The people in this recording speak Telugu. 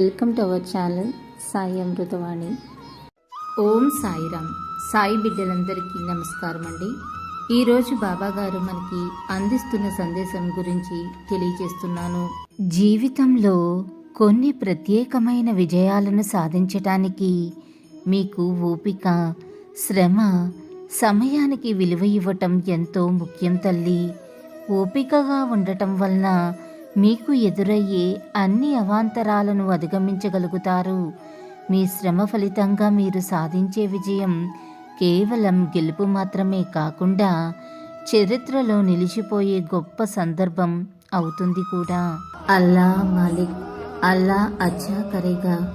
Welcome to our channel Sai Amruthavani Om Sairam. Sai బిడ్డలందరికీ నమస్కారం అండి. ఈరోజు బాబాగారు మనకి అందిస్తున్న సందేశం గురించి తెలియజేస్తున్నాను. జీవితంలో కొన్ని ప్రత్యేకమైన విజయాలను సాధించటానికి మీకు ఓపిక శ్రమ సమయానికి విలువ ఇవ్వటం ఎంతో ముఖ్యం తల్లి. ఓపికగా ఉండటం వలన మీకు ఎదురయ్యే అన్ని అవాంతరాలను అధిగమించగలుగుతారు. మీ శ్రమ ఫలితంగా మీరు సాధించే విజయం కేవలం గెలుపు మాత్రమే కాకుండా చరిత్రలో నిలిచిపోయే గొప్ప సందర్భం అవుతుంది కూడా. అల్లా మాలిక్ అల్లా అచ్చా కరేగా.